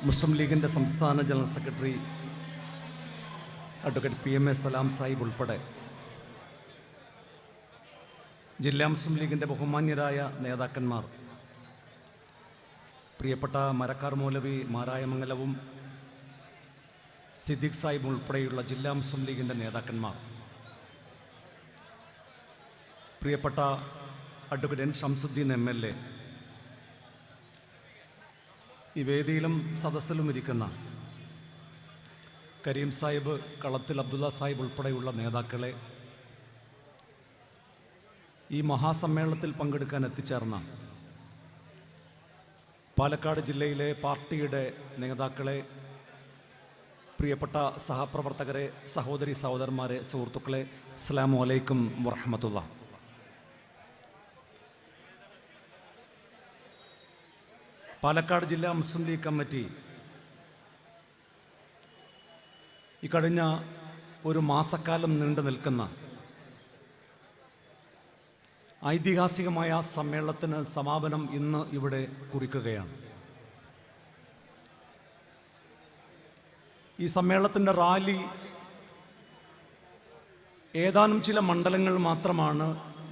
മുസ്ലിം ലീഗിന്റെ സംസ്ഥാന general secretary advocate P M A Salam Sahib ഉൾപ്പെടെ ജില്ലാ മുസ്ലിം ലീഗിന്റെ ബഹുമാന്യരായ നേതാക്കന്മാർ പ്രിയപ്പെട്ട മരക്കാർ മൗലവി മാരായമംഗലവും സിദ്ദിഖ് സാഹിബ് ഉൾപ്പെടെയുള്ള ജില്ലാ മുസ്ലിം ലീഗിന്റെ നേതാക്കന്മാർ പ്രിയപ്പെട്ട advocate N Shamsuddin M L A ഈ വേദിയിലും സദസ്സിലും ഇരിക്കുന്ന കരീം സാഹിബ് കളത്തിൽ അബ്ദുള്ള സാഹിബ് ഉൾപ്പെടെയുള്ള നേതാക്കളെ ഈ മഹാസമ്മേളനത്തിൽ പങ്കെടുക്കാൻ എത്തിച്ചേർന്ന പാലക്കാട് ജില്ലയിലെ പാർട്ടിയുടെ നേതാക്കളെ പ്രിയപ്പെട്ട സഹപ്രവർത്തകരെ സഹോദരി സഹോദരന്മാരെ സുഹൃത്തുക്കളെ അസ്സാം വലൈക്കും വറഹമത്തുള്ള പാലക്കാട് ജില്ലാ മുസ്ലിം ലീഗ് കമ്മിറ്റി ഈ കഴിഞ്ഞ ഒരു മാസക്കാലം നീണ്ടു നിൽക്കുന്ന ഐതിഹാസികമായ സമ്മേളനത്തിന് സമാപനം ഇന്ന് ഇവിടെ കുറിക്കുകയാണ്. ഈ സമ്മേളനത്തിന്റെ റാലി ഏതാനും ചില മണ്ഡലങ്ങൾ മാത്രമാണ്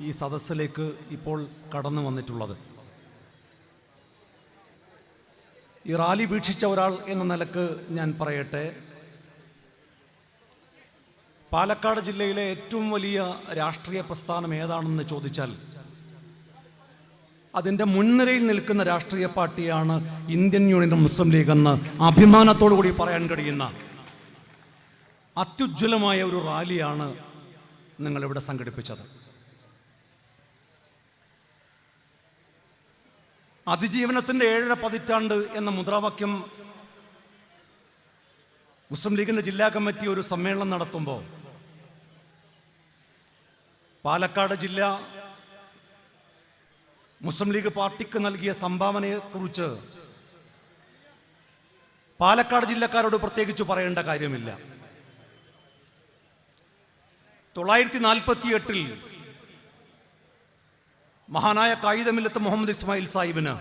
ഈ സദസ്സിലേക്ക് ഇപ്പോൾ കടന്നു വന്നിട്ടുള്ളത്. ഈ റാലി വീക്ഷിച്ച ഒരാൾ എന്ന നിലയ്ക്ക് ഞാൻ പറയട്ടെ. പാലക്കാട് ജില്ലയിലെ ഏറ്റവും വലിയ രാഷ്ട്രീയ പ്രസ്ഥാനം ഏതാണെന്ന് ചോദിച്ചാൽ അതിന്റെ മുൻനിരയിൽ നിൽക്കുന്ന രാഷ്ട്രീയ പാർട്ടിയാണ് ഇന്ത്യൻ യൂണിയൻ മുസ്ലിം ലീഗ് എന്ന് അഭിമാനത്തോടു കൂടി പറയാൻ കഴിയുന്ന അത്യുജ്വലമായ ഒരു റാലിയാണ് നിങ്ങളിവിടെ സംഘടിപ്പിച്ചത്. അതിജീവനത്തിന്റെ ഏഴര പതിറ്റാണ്ട് എന്ന മുദ്രാവാക്യം മുസ്ലിം ലീഗിന്റെ ജില്ലാ കമ്മിറ്റി ഒരു സമ്മേളനം നടത്തുമ്പോൾ പാലക്കാട് ജില്ല മുസ്ലിം ലീഗ് പാർട്ടിക്ക് നൽകിയ സംഭാവനയെക്കുറിച്ച് പാലക്കാട് ജില്ലക്കാരോട് പ്രത്യേകിച്ച് പറയേണ്ട കാര്യമില്ല. തൊള്ളായിരത്തി നാൽപ്പത്തി എട്ടിൽ മഹാനായ കായികമില്ലത്ത് മുഹമ്മദ് ഇസ്മായിൽ സാഹിബിന്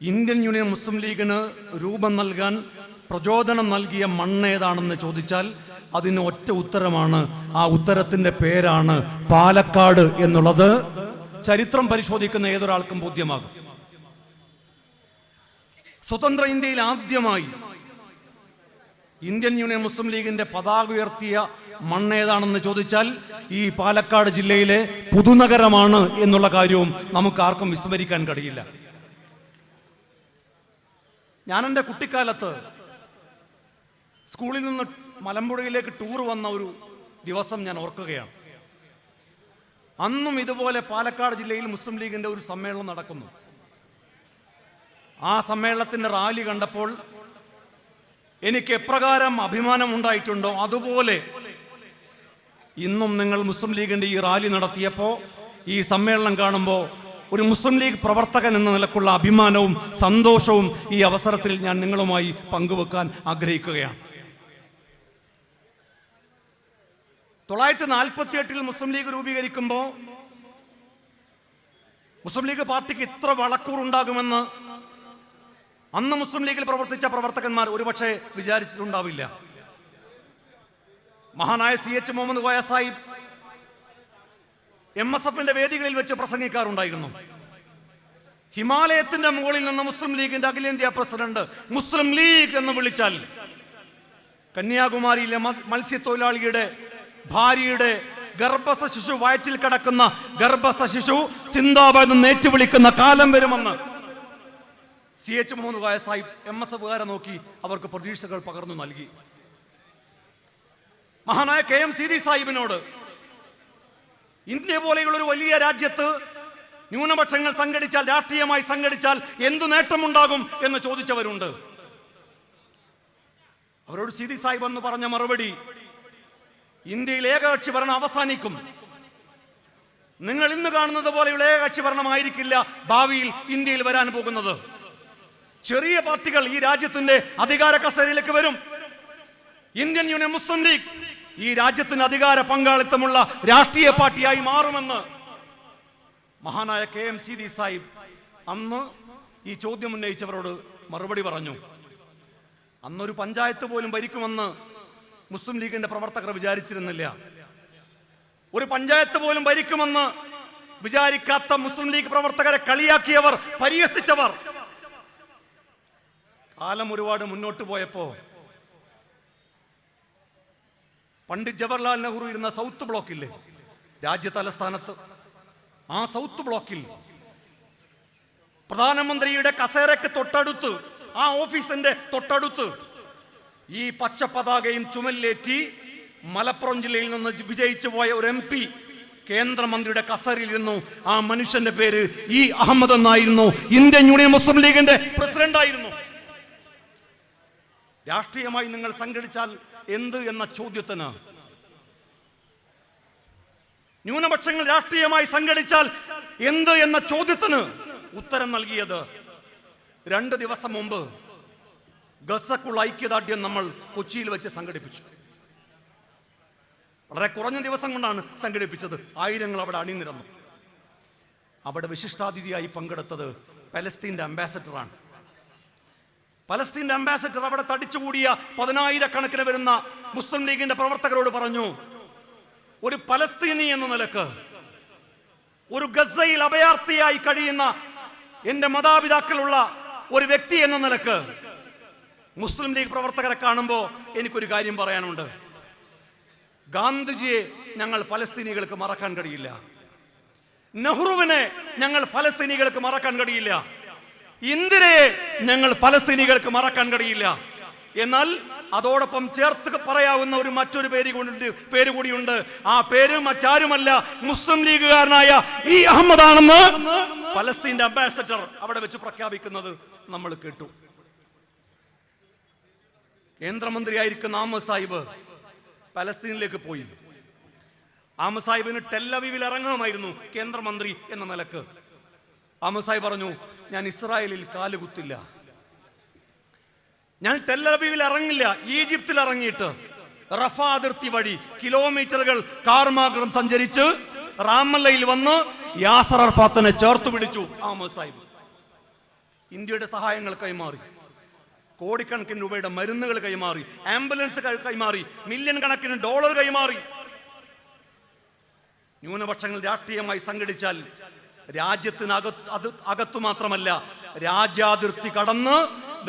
ഇന്ത്യൻ യൂണിയൻ മുസ്ലിം ലീഗിന് രൂപം നൽകാൻ പ്രചോദനം നൽകിയ മണ്ണേതാണെന്ന് ചോദിച്ചാൽ അതിന് ഒറ്റ ഉത്തരമാണ്. ആ ഉത്തരത്തിന്റെ പേരാണ് പാലക്കാട് എന്നുള്ളത്. ചരിത്രം പരിശോധിക്കുന്ന ഏതൊരാൾക്കും ബോധ്യമാകും. സ്വതന്ത്ര ഇന്ത്യയിൽ ആദ്യമായി ഇന്ത്യൻ യൂണിയൻ മുസ്ലിം ലീഗിന്റെ പതാക ഉയർത്തിയ മണ്ണേതാണെന്ന് ചോദിച്ചാൽ ഈ പാലക്കാട് ജില്ലയിലെ പുതുനഗരമാണ് എന്നുള്ള കാര്യവും നമുക്ക് ആർക്കും വിസ്മരിക്കാൻ കഴിയില്ല. ഞാൻ എന്റെ കുട്ടിക്കാലത്ത് സ്കൂളിൽ നിന്ന് മലമ്പുഴയിലേക്ക് ടൂർ വന്ന ഒരു ദിവസം ഞാൻ ഓർക്കുകയാണ്. അന്നും ഇതുപോലെ പാലക്കാട് ജില്ലയിൽ മുസ്ലിം ലീഗിന്റെ ഒരു സമ്മേളനം നടക്കുന്നു. ആ സമ്മേളനത്തിന്റെ റാലി കണ്ടപ്പോൾ എനിക്ക് എപ്രകാരം അഭിമാനം ഉണ്ടായിട്ടുണ്ടോ? അതുപോലെ ഇന്നും നിങ്ങൾ മുസ്ലിം ലീഗിന്റെ ഈ റാലി നടത്തിയപ്പോൾ ഈ സമ്മേളനം കാണുമ്പോൾ ഒരു മുസ്ലിം ലീഗ് പ്രവർത്തകൻ എന്ന നിലക്കുള്ള അഭിമാനവും സന്തോഷവും ഈ അവസരത്തിൽ ഞാൻ നിങ്ങളുമായി പങ്കുവെക്കാൻ ആഗ്രഹിക്കുകയാണ്. തൊള്ളായിരത്തി നാൽപ്പത്തി എട്ടിൽ മുസ്ലിം ലീഗ് രൂപീകരിക്കുമ്പോൾ മുസ്ലിം ലീഗ് പാർട്ടിക്ക് ഇത്ര വളക്കൂറുണ്ടാകുമെന്ന് അന്ന് മുസ്ലിം ലീഗിൽ പ്രവർത്തിച്ച പ്രവർത്തകന്മാർ ഒരുപക്ഷെ വിചാരിച്ചിട്ടുണ്ടാവില്ല. മഹാനായ C H Muhammad Koya Sahib M S എഫിന്റെ വേദികളിൽ വെച്ച് പ്രസംഗിക്കാറുണ്ടായിരുന്നു. ഹിമാലയത്തിന്റെ മുകളിൽ നിന്ന് മുസ്ലിം ലീഗിന്റെ അഖിലേന്ത്യാ പ്രസിഡന്റ് മുസ്ലിം ലീഗ് എന്ന് വിളിച്ചാൽ കന്യാകുമാരിയിലെ മത്സ്യത്തൊഴിലാളിയുടെ ഭാര്യയുടെ ഗർഭസ്ഥ ശിശു വയറ്റിൽ കിടക്കുന്ന ഗർഭസ്ഥ ശിശു സിന്ദാബാദ് നേറ്റു വിളിക്കുന്ന കാലം വരുമെന്ന് C H Muhammad Sahib M S എഫുകാരെ നോക്കി അവർക്ക് പ്രതീക്ഷകൾ പകർന്നു നൽകി. മഹാനായ കെ എം സീതി സാഹിബിനോട് ഇന്ത്യ പോലെയുള്ള ഒരു വലിയ രാജ്യത്ത് ന്യൂനപക്ഷങ്ങൾ സംഘടിച്ചാൽ രാഷ്ട്രീയമായി സംഘടിച്ചാൽ എന്തു നേട്ടമുണ്ടാകും എന്ന് ചോദിച്ചവരുണ്ട്. അവരോട് സീതി സാഹിബ് എന്ന് പറഞ്ഞ മറുപടി ഇന്ത്യയിൽ ഏകകക്ഷി ഭരണം അവസാനിക്കും. നിങ്ങൾ ഇന്ന് കാണുന്നത് പോലെയുള്ള ഏകകക്ഷി ഭരണമായിരിക്കില്ല ഭാവിയിൽ ഇന്ത്യയിൽ വരാൻ പോകുന്നത്. ചെറിയ പാർട്ടികൾ ഈ രാജ്യത്തിന്റെ അധികാര കസേരയിലേക്ക് വരും. ഇന്ത്യൻ യൂണിയൻ മുസ്ലിം ലീഗ് ഈ രാജ്യത്തിന് അധികാര പങ്കാളിത്തമുള്ള രാഷ്ട്രീയ പാർട്ടിയായി മാറുമെന്ന് മഹാനായ കെ എം സീതി സാഹിബ് അന്ന് ഈ ചോദ്യം ഉന്നയിച്ചവരോട് മറുപടി പറഞ്ഞു. അന്നൊരു പഞ്ചായത്ത് പോലും ഭരിക്കുമെന്ന് മുസ്ലിം ലീഗിന്റെ പ്രവർത്തകർ വിചാരിച്ചിരുന്നില്ല. ഒരു പഞ്ചായത്ത് പോലും ഭരിക്കുമെന്ന് വിചാരിക്കാത്ത മുസ്ലിം ലീഗ് പ്രവർത്തകരെ കളിയാക്കിയവർ പരിഹസിച്ചവർ. കാലം ഒരുപാട് മുന്നോട്ട് പോയപ്പോ പണ്ഡിറ്റ് ജവഹർലാൽ നെഹ്റു ഇരുന്ന സൗത്ത് ബ്ലോക്കില്ലേ? രാജ്യ തലസ്ഥാനത്ത് ആ സൗത്ത് ബ്ലോക്കിൽ പ്രധാനമന്ത്രിയുടെ കസേരക്ക് തൊട്ടടുത്ത് ആ ഓഫീസിന്റെ തൊട്ടടുത്ത് ഈ പച്ച പതാകയും ചുമലിലേറ്റി മലപ്പുറം ജില്ലയിൽ നിന്ന് വിജയിച്ചു പോയ ഒരു എം പി കേന്ദ്രമന്ത്രിയുടെ കസറിലിരുന്നു ആ മനുഷ്യന്റെ പേര് ഇ അഹമ്മദ് എന്നായിരുന്നു. ഇന്ത്യൻ യൂണിയൻ മുസ്ലിം ലീഗിന്റെ പ്രസിഡന്റ് ആയിരുന്നു രാഷ്ട്രീയമായി നിങ്ങൾ സംഘടിച്ചാൽ എന്ത് എന്ന ചോദ്യത്തിന്? ന്യൂനപക്ഷങ്ങൾ രാഷ്ട്രീയമായി സംഘടിച്ചാൽ എന്ത് എന്ന ചോദ്യത്തിന് ഉത്തരം നൽകിയത്? രണ്ട് ദിവസം മുമ്പ് ഗസക്കുള്ള ഐക്യദാർഢ്യം നമ്മൾ കൊച്ചിയിൽ വെച്ച് സംഘടിപ്പിച്ചു. വളരെ കുറഞ്ഞ ദിവസം കൊണ്ടാണ് സംഘടിപ്പിച്ചത്. ആയിരങ്ങൾ അവിടെ അണിനിരന്നു. അവിടെ വിശിഷ്ടാതിഥിയായി പങ്കെടുത്തത് പലസ്തീന്റെ അംബാസഡറാണ്. പലസ്തീന്റെ അംബാസഡർ അവിടെ തടിച്ചുകൂടിയ പതിനായിരക്കണക്കിന് വരുന്ന മുസ്ലിം ലീഗിന്റെ പ്രവർത്തകരോട് പറഞ്ഞു ഒരു പലസ്തീനി എന്ന നിലയ്ക്ക് ഒരു ഗസയിൽ അഭയാർത്ഥിയായി കഴിയുന്ന എന്റെ മാതാപിതാക്കളുള്ള ഒരു വ്യക്തി എന്ന നിലയ്ക്ക് മുസ്ലിം ലീഗ് പ്രവർത്തകരെ കാണുമ്പോൾ എനിക്കൊരു കാര്യം പറയാനുണ്ട്. ഗാന്ധിജിയെ ഞങ്ങൾ പലസ്തീനികൾക്ക് മറക്കാൻ കഴിയില്ല. നെഹ്റുവിനെ ഞങ്ങൾ പലസ്തീനികൾക്ക് മറക്കാൻ കഴിയില്ല. ഇന്ദിരയെ ഞങ്ങൾ പലസ്തീനികൾക്ക് മറക്കാൻ കഴിയില്ല. എന്നാൽ അതോടൊപ്പം ചേർത്ത് പറയാവുന്ന ഒരു മറ്റൊരു പേര് കൊണ്ട് പേര് കൂടിയുണ്ട്. ആ പേര് മറ്റാരുമല്ല മുസ്ലിം ലീഗുകാരനായ ഈ അഹമ്മദാണെന്ന് പലസ്തീന്റെ അംബാസഡർ അവിടെ വെച്ച് പ്രഖ്യാപിക്കുന്നത് നമ്മൾ കേട്ടു. കേന്ദ്രമന്ത്രിയായിരിക്കുന്ന ആമ സാഹിബ്. പലസ്തീനിലേക്ക് പോയി. ആമ സാഹിബിന് ടെല്ലവീവിൽ ഇറങ്ങണമായിരുന്നു കേന്ദ്രമന്ത്രി എന്ന നിലയ്ക്ക്. സാഹിബ് പറഞ്ഞു ഞാൻ ഇസ്രായേലിൽ കാലുകുത്തില്ല. ഞാൻ ടെല്ലവീവിൽ ഇറങ്ങില്ല ഈജിപ്തിൽ ഇറങ്ങിയിട്ട്. റഫ അതിർത്തി വഴി കിലോമീറ്ററുകൾ കാർമാർഗം സഞ്ചരിച്ച് റാമല്ലയിൽ വന്ന് യാസർ അർഫാത്തിനെ ചേർത്ത് പിടിച്ചു ആമസാഹിബ് സാഹിബ് ഇന്ത്യയുടെ സഹായങ്ങൾ കൈമാറി. കോടിക്കണക്കിന് രൂപയുടെ മരുന്നുകൾ കൈമാറി. ആംബുലൻസ് കൈമാറി. മില്യൺ കണക്കിന് ഡോളർ കൈമാറി. ന്യൂനപക്ഷങ്ങൾ രാഷ്ട്രീയമായി സംഘടിച്ചാൽ രാജ്യത്തിനകത്ത് അത് അകത്തു മാത്രമല്ല രാജ്യാതിർത്തി കടന്ന്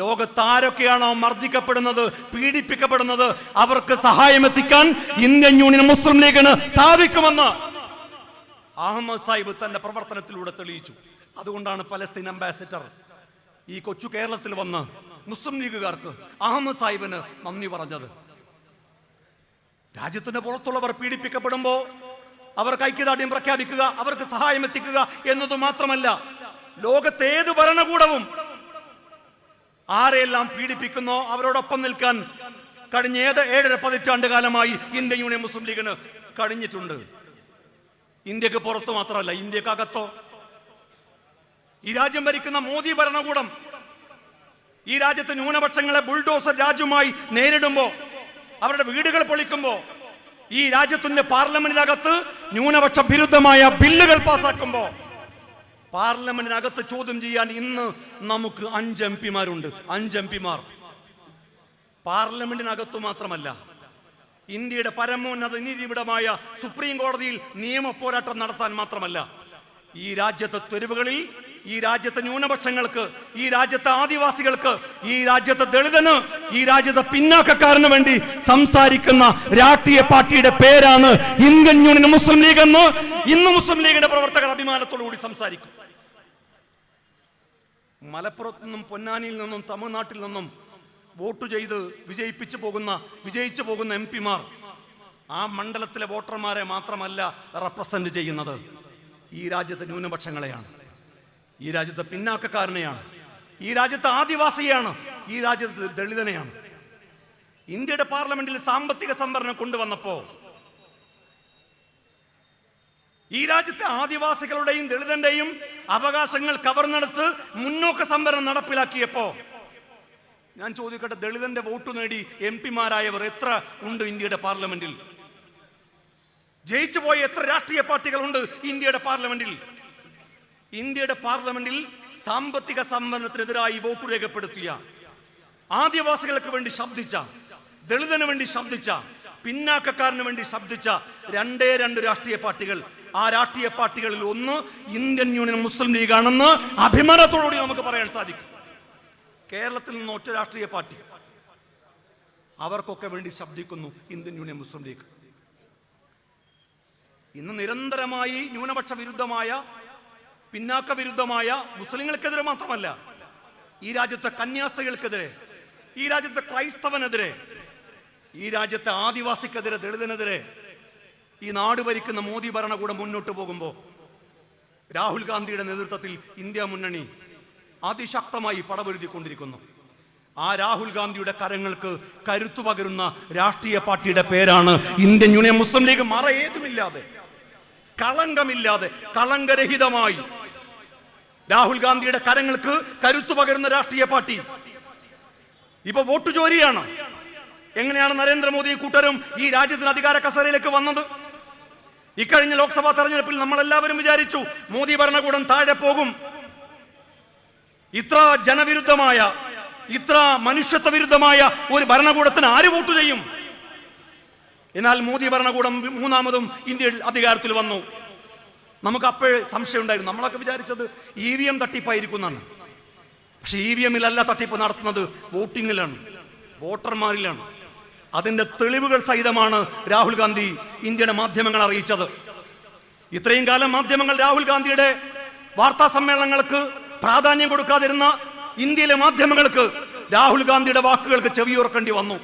ലോകത്ത് ആരൊക്കെയാണോ മർദ്ദിക്കപ്പെടുന്നത് പീഡിപ്പിക്കപ്പെടുന്നത് അവർക്ക് സഹായം എത്തിക്കാൻ ഇന്ത്യൻ യൂണിയൻ മുസ്ലിം ലീഗിന് സാധിക്കുമെന്ന് അഹമ്മദ് സാഹിബ് തന്റെ പ്രവർത്തനത്തിലൂടെ തെളിയിച്ചു. അതുകൊണ്ടാണ് പലസ്തീൻ അംബാസിഡർ ഈ കൊച്ചു കേരളത്തിൽ വന്ന് മുസ്ലിം ലീഗുകാർക്ക് അഹമ്മദ് സാഹിബിന് നന്ദി പറഞ്ഞത്. രാജ്യത്തിന്റെ പുറത്തുള്ളവർ പീഡിപ്പിക്കപ്പെടുമ്പോൾ അവർക്ക് ഐക്യദാർഢ്യം പ്രഖ്യാപിക്കുക അവർക്ക് സഹായം എത്തിക്കുക എന്നത് മാത്രമല്ല ലോകത്തെ ഏത് ഭരണകൂടവും ആരെയെല്ലാം പീഡിപ്പിക്കുന്നോ അവരോടൊപ്പം നിൽക്കാൻ കഴിഞ്ഞ ഏത് ഏഴര പതിറ്റാണ്ട് കാലമായി ഇന്ത്യൻ യൂണിയൻ മുസ്ലിം ലീഗിന് കഴിഞ്ഞിട്ടുണ്ട്. ഇന്ത്യയ്ക്ക് പുറത്ത് മാത്രമല്ല ഇന്ത്യക്കകത്തോ. ഈ രാജ്യം ഭരിക്കുന്ന മോദി ഭരണകൂടം ഈ രാജ്യത്തെ ന്യൂനപക്ഷങ്ങളെ ബുൾഡോസർ രാജ്യമായി നേരിടുമ്പോ അവരുടെ വീടുകൾ പൊളിക്കുമ്പോ ഈ രാജ്യത്തിന്റെ പാർലമെന്റിനകത്ത് ന്യൂനപക്ഷ വിരുദ്ധമായ ബില്ലുകൾ പാസാക്കുമ്പോ പാർലമെന്റിനകത്ത് ചോദ്യം ചെയ്യാൻ ഇന്ന് നമുക്ക് അഞ്ച് എം പിമാരുണ്ട്. അഞ്ച് എം പിമാർ. പാർലമെന്റിനകത്തു മാത്രമല്ല ഇന്ത്യയുടെ പരമോന്നത നീതിപീഠമായ സുപ്രീം കോടതിയിൽ നിയമ പോരാട്ടം നടത്താൻ മാത്രമല്ല ഈ രാജ്യത്തെ തെരുവുകളിൽ ഈ രാജ്യത്തെ ന്യൂനപക്ഷങ്ങൾക്ക് ഈ രാജ്യത്തെ ആദിവാസികൾക്ക് ഈ രാജ്യത്തെ ദളിതന് ഈ രാജ്യത്തെ പിന്നാക്കക്കാരന് വേണ്ടി സംസാരിക്കുന്ന രാഷ്ട്രീയ പാർട്ടിയുടെ പേരാണ് ഇന്ത്യൻ യൂണിയൻ മുസ്ലിം ലീഗ് എന്ന് ഇന്ന് മുസ്ലിം ലീഗിന്റെ പ്രവർത്തകർ അഭിമാനത്തോടുകൂടി സംസാരിക്കും. മലപ്പുറത്ത് നിന്നും പൊന്നാനിയിൽ നിന്നും തമിഴ്നാട്ടിൽ നിന്നും വോട്ട് ചെയ്ത് വിജയിപ്പിച്ചു പോകുന്ന വിജയിച്ചു പോകുന്ന എം പിമാർ ആ മണ്ഡലത്തിലെ വോട്ടർമാരെ മാത്രമല്ല റെപ്രസെന്റ് ചെയ്യുന്നത്. ഈ രാജ്യത്തെ ന്യൂനപക്ഷങ്ങളെയാണ്. ഈ രാജ്യത്തെ പിന്നാക്കക്കാരനെയാണ്. ഈ രാജ്യത്തെ ആദിവാസിയാണ് ഈ രാജ്യത്ത് ദളിതനെയാണ്. ഇന്ത്യയുടെ പാർലമെന്റിൽ സാമ്പത്തിക സംവരണം കൊണ്ടുവന്നപ്പോ ഈ രാജ്യത്തെ ആദിവാസികളുടെയും ദളിതന്റെയും അവകാശങ്ങൾ കവർന്നെടുത്ത് മുന്നോക്ക സംവരണം നടപ്പിലാക്കിയപ്പോ ഞാൻ ചോദിക്കട്ടെ ദളിതന്റെ വോട്ട് നേടി എം പിമാരായവർ എത്ര ഉണ്ട് ഇന്ത്യയുടെ പാർലമെന്റിൽ? ജയിച്ചു പോയ എത്ര രാഷ്ട്രീയ പാർട്ടികളുണ്ട് ഇന്ത്യയുടെ പാർലമെന്റിൽ? ഇന്ത്യയുടെ പാർലമെന്റിൽ സാമ്പത്തിക സംവരണത്തിനെതിരായി വോട്ട് രേഖപ്പെടുത്തിയ ആദിവാസികൾക്ക് വേണ്ടി ശബ്ദിച്ച ദളിതന് വേണ്ടി ശബ്ദിച്ച പിന്നാക്കക്കാരന് വേണ്ടി ശബ്ദിച്ച രണ്ടേ രണ്ട് രാഷ്ട്രീയ പാർട്ടികൾ ആ രാഷ്ട്രീയ പാർട്ടികളിൽ ഒന്ന് ഇന്ത്യൻ യൂണിയൻ മുസ്ലിം ലീഗ് ആണെന്ന് അഭിമാനത്തോടുകൂടി നമുക്ക് പറയാൻ സാധിക്കും. കേരളത്തിൽ നിന്ന് ഒറ്റ രാഷ്ട്രീയ പാർട്ടി. അവർക്കൊക്കെ വേണ്ടി ശബ്ദിക്കുന്നു ഇന്ത്യൻ യൂണിയൻ മുസ്ലിം ലീഗ്. ഇന്ന് നിരന്തരമായി ന്യൂനപക്ഷ വിരുദ്ധമായ പിന്നാക്ക വിരുദ്ധമായ മുസ്ലിങ്ങൾക്കെതിരെ മാത്രമല്ല ഈ രാജ്യത്തെ കന്യാസ്ത്രീകൾക്കെതിരെ ഈ രാജ്യത്തെ ക്രൈസ്തവനെതിരെ ഈ രാജ്യത്തെ ആദിവാസിക്കെതിരെ ദളിതനെതിരെ ഈ നാട് ഭരിക്കുന്ന മോദി ഭരണകൂടം മുന്നോട്ട് പോകുമ്പോൾ രാഹുൽ ഗാന്ധിയുടെ നേതൃത്വത്തിൽ ഇന്ത്യ മുന്നണി അതിശക്തമായി പടപൊരുതിക്കൊണ്ടിരിക്കുന്നു. ആ രാഹുൽ ഗാന്ധിയുടെ കരങ്ങൾക്ക് കരുത്തു പകരുന്ന രാഷ്ട്രീയ പാർട്ടിയുടെ പേരാണ് ഇന്ത്യൻ യൂണിയൻ മുസ്ലിം ലീഗ്. മറ ഏതുമില്ലാതെ കളങ്കമില്ലാതെ കളങ്കരഹിതമായി. രാഹുൽ ഗാന്ധിയുടെ കരങ്ങൾക്ക് കരുത്തു പകരുന്ന രാഷ്ട്രീയ പാർട്ടി. ഇപ്പൊ വോട്ട് ചോരിയാണ് എങ്ങനെയാണ് നരേന്ദ്രമോദി കൂട്ടരും ഈ രാജ്യത്തിന് അധികാര കസേരയിലേക്ക് വന്നത്? ഇക്കഴിഞ്ഞ ലോക്സഭാ തെരഞ്ഞെടുപ്പിൽ നമ്മൾ എല്ലാവരും വിചാരിച്ചു മോദി ഭരണകൂടം താഴെ പോകും. ഇത്ര ജനവിരുദ്ധമായ ഇത്ര മനുഷ്യത്വ വിരുദ്ധമായ ഒരു ഭരണകൂടത്തിന് ആര് വോട്ട് ചെയ്യും? എന്നാൽ മോദി ഭരണകൂടം മൂന്നാമതും ഇന്ത്യയിൽ അധികാരത്തിൽ വന്നു. നമുക്ക് അപ്പോഴേ സംശയം ഉണ്ടായിരുന്നു. നമ്മളൊക്കെ വിചാരിച്ചത് ഇ വി എം തട്ടിപ്പായിരിക്കും എന്നാണ് പക്ഷെ ഇ വി എമ്മിലല്ല തട്ടിപ്പ് നടത്തുന്നത് വോട്ടിങ്ങിലാണ് വോട്ടർമാരിലാണ്. അതിന്റെ തെളിവുകൾ സഹിതമാണ് രാഹുൽ ഗാന്ധി ഇന്ത്യയുടെ മാധ്യമങ്ങൾ അറിയിച്ചത്. ഇത്രയും കാലം മാധ്യമങ്ങൾ രാഹുൽ ഗാന്ധിയുടെ വാർത്താ സമ്മേളനങ്ങൾക്ക് പ്രാധാന്യം കൊടുക്കാതിരുന്ന ഇന്ത്യയിലെ മാധ്യമങ്ങൾക്ക് രാഹുൽ ഗാന്ധിയുടെ വാക്കുകൾക്ക് ചെവിയുറക്കേണ്ടി വന്നു.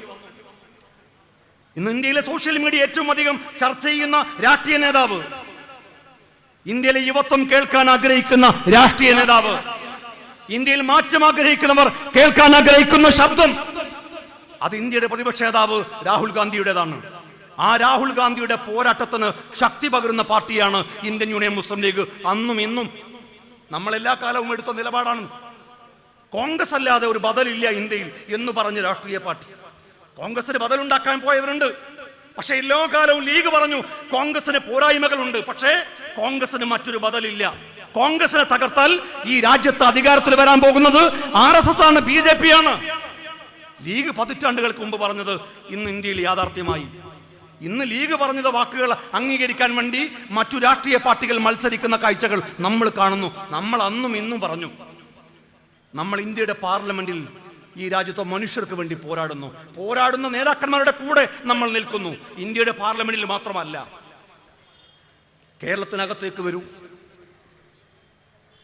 ഇന്ന് ഇന്ത്യയിലെ സോഷ്യൽ മീഡിയ ഏറ്റവും അധികം ചർച്ച ചെയ്യുന്ന രാഷ്ട്രീയ നേതാവ്. ഇന്ത്യയിലെ യുവത്വം കേൾക്കാൻ ആഗ്രഹിക്കുന്ന രാഷ്ട്രീയ നേതാവ്. ഇന്ത്യയിൽ മാറ്റം ആഗ്രഹിക്കുന്നവർ കേൾക്കാൻ ആഗ്രഹിക്കുന്ന ശബ്ദം. അത് ഇന്ത്യയുടെ പ്രതിപക്ഷ നേതാവ് രാഹുൽ ഗാന്ധിയുടേതാണ്. ആ രാഹുൽ ഗാന്ധിയുടെ പോരാട്ടത്തിന് ശക്തി പകരുന്ന പാർട്ടിയാണ് ഇന്ത്യൻ യൂണിയൻ മുസ്ലിം ലീഗ് അന്നും ഇന്നും. നമ്മൾ എല്ലാ കാലവും എടുത്ത നിലപാടാണ്. കോൺഗ്രസ് അല്ലാതെ ഒരു ബദലില്ല ഇന്ത്യയിൽ എന്ന് പറഞ്ഞ രാഷ്ട്രീയ പാർട്ടി. കോൺഗ്രസിന് ബദലുണ്ടാക്കാൻ പോയവരുണ്ട്. പക്ഷേ എല്ലാ കാലവും ലീഗ് പറഞ്ഞു കോൺഗ്രസിന് പോരായ്മകളുണ്ട്. പക്ഷേ കോൺഗ്രസിന് മറ്റൊരു ബദലില്ല. കോൺഗ്രസിനെ തകർത്താൽ ഈ രാജ്യത്ത് അധികാരത്തിൽ വരാൻ പോകുന്നത് ആർ എസ് എസ് ആണ് ബി ജെ പി ആണ്. ലീഗ് പതിറ്റാണ്ടുകൾക്ക് മുമ്പ് പറഞ്ഞത് ഇന്ന് ഇന്ത്യയിൽ യാഥാർത്ഥ്യമായി. ഇന്ന് ലീഗ് പറഞ്ഞത് വാക്കുകൾ അംഗീകരിക്കാൻ വേണ്ടി മറ്റു രാഷ്ട്രീയ പാർട്ടികൾ മത്സരിക്കുന്ന കാഴ്ചകൾ നമ്മൾ കാണുന്നു. നമ്മൾ അന്നും ഇന്നും പറഞ്ഞു. നമ്മൾ ഇന്ത്യയുടെ പാർലമെന്റിൽ ഈ രാജ്യത്തെ മനുഷ്യർക്ക് വേണ്ടി പോരാടുന്നു. പോരാടുന്ന നേതാക്കന്മാരുടെ കൂടെ നമ്മൾ നിൽക്കുന്നു. ഇന്ത്യയുടെ പാർലമെന്റിൽ മാത്രമല്ല. കേരളത്തിനകത്തേക്ക് വരൂ.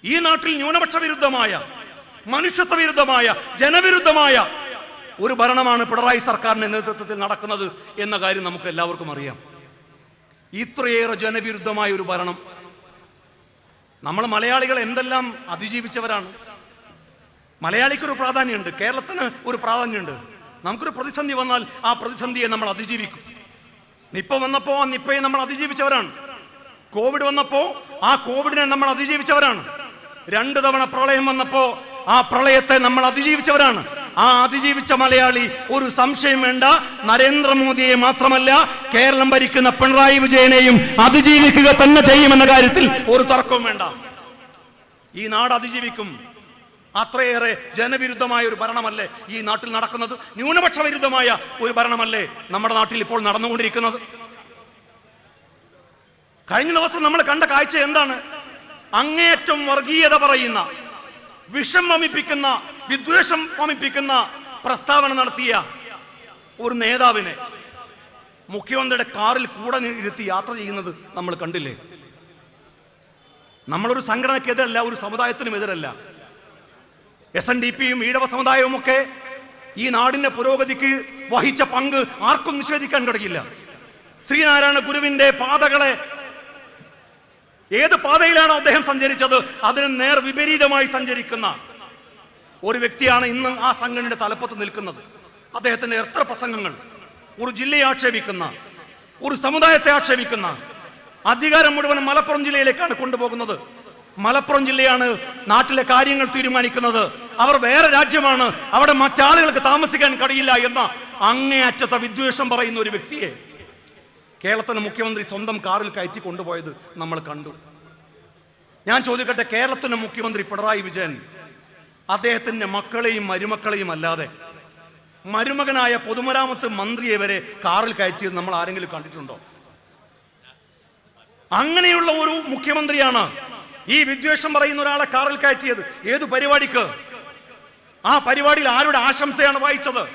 ഈ നാട്ടിൽ ന്യൂനപക്ഷ വിരുദ്ധമായ മനുഷ്യത്വ വിരുദ്ധമായ ജനവിരുദ്ധമായ ഒരു ഭരണമാണ് പിണറായി സർക്കാരിന്റെ നേതൃത്വത്തിൽ നടക്കുന്നത് എന്ന കാര്യം നമുക്ക് എല്ലാവർക്കും അറിയാം. ഇത്രയേറെ ജനവിരുദ്ധമായ ഒരു ഭരണം. നമ്മൾ മലയാളികൾ എന്തെല്ലാം അതിജീവിച്ചവരാണ്. മലയാളിക്കൊരു പ്രാധാന്യമുണ്ട് കേരളത്തിന് ഒരു പ്രാധാന്യമുണ്ട്. നമുക്കൊരു പ്രതിസന്ധി വന്നാൽ ആ പ്രതിസന്ധിയെ നമ്മൾ അതിജീവിക്കും. നിപ്പ വന്നപ്പോ ആ നിപ്പയെ നമ്മൾ അതിജീവിച്ചവരാണ്. കോവിഡ് വന്നപ്പോ ആ കോവിഡിനെ നമ്മൾ അതിജീവിച്ചവരാണ്. രണ്ട് തവണ പ്രളയം വന്നപ്പോ ആ പ്രളയത്തെ നമ്മൾ അതിജീവിച്ചവരാണ്. ആ അതിജീവിച്ച മലയാളി ഒരു സംശയം വേണ്ട നരേന്ദ്രമോദിയെ മാത്രമല്ല കേരളം ഭരിക്കുന്ന പിണറായി വിജയനെയും അതിജീവിക്കുക തന്നെ ചെയ്യുമെന്ന കാര്യത്തിൽ ഒരു തർക്കവും വേണ്ട. ഈ നാട് അതിജീവിക്കും. അത്രയേറെ ജനവിരുദ്ധമായ ഒരു ഭരണമല്ലേ ഈ നാട്ടിൽ നടക്കുന്നത്? ന്യൂനപക്ഷ വിരുദ്ധമായ ഒരു ഭരണമല്ലേ നമ്മുടെ നാട്ടിൽ ഇപ്പോൾ നടന്നുകൊണ്ടിരിക്കുന്നത്? കഴിഞ്ഞ ദിവസം നമ്മൾ കണ്ട കാഴ്ച എന്താണ്? അങ്ങേയറ്റം വർഗീയത പറയുന്ന വിഷം വമിപ്പിക്കുന്ന വിദ്വേഷം വമിപ്പിക്കുന്ന പ്രസ്താവന നടത്തിയ ഒരു നേതാവിനെ മുഖ്യമന്ത്രിയുടെ കാറിൽ കൂടെ ഇരുത്തി യാത്ര ചെയ്യുന്നത് നമ്മൾ കണ്ടില്ലേ? നമ്മളൊരു സംഘടനക്കെതിരല്ല ഒരു സമുദായത്തിനും എതിരല്ല എസ് എൻ ഡി പിയും ഈഴവ സമുദായവും ഒക്കെ ഈ നാടിന്റെ പുരോഗതിക്ക് വഹിച്ച പങ്ക് ആർക്കും നിഷേധിക്കാൻ കഴിയില്ല. ശ്രീനാരായണ ഗുരുവിന്റെ പാതകളെ ഏത് പാതയിലാണോ അദ്ദേഹം സഞ്ചരിച്ചത്? അതിന് നേർ വിപരീതമായി സഞ്ചരിക്കുന്ന ഒരു വ്യക്തിയാണ് ഇന്ന് ആ സംഘടനയുടെ തലപ്പത്ത് നിൽക്കുന്നത്. അദ്ദേഹത്തിന്റെ എത്ര പ്രസംഗങ്ങൾ ഒരു ജില്ലയെ ആക്ഷേപിക്കുന്ന ഒരു സമുദായത്തെ ആക്ഷേപിക്കുന്ന അധികാരം മുഴുവൻ മലപ്പുറം ജില്ലയിലേക്കാണ് കൊണ്ടുപോകുന്നത്. മലപ്പുറം ജില്ലയാണ് നാട്ടിലെ കാര്യങ്ങൾ തീരുമാനിക്കുന്നത്. അവർ വേറെ രാജ്യമാണ്. അവിടെ മറ്റാളുകൾക്ക് താമസിക്കാൻ കഴിയില്ല എന്ന അങ്ങേയറ്റത്തെ വിദ്വേഷം പറയുന്ന ഒരു വ്യക്തിയെ കേരളത്തിലെ മുഖ്യമന്ത്രി സ്വന്തം കാറിൽ കയറ്റി കൊണ്ടുപോയത് നമ്മൾ കണ്ടു. ഞാൻ ചോദിക്കട്ടെ കേരളത്തിലെ മുഖ്യമന്ത്രി പിണറായി വിജയൻ അദ്ദേഹത്തിന്റെ മക്കളെയും മരുമക്കളെയും അല്ലാതെ മരുമകനായ പൊതുമരാമത്ത് മന്ത്രിയെ വരെ കാറിൽ കയറ്റിയത് നമ്മൾ ആരെങ്കിലും കണ്ടിട്ടുണ്ടോ? അങ്ങനെയുള്ള ഒരു മുഖ്യമന്ത്രിയാണ് ഈ വിദ്വേഷം പറയുന്ന ഒരാളെ കാറിൽ കയറ്റിയത്. ഏത് പരിപാടിക്ക്? ആ പരിപാടിയിൽ ആരുടെ ആശംസയാണ് വായിച്ചത്?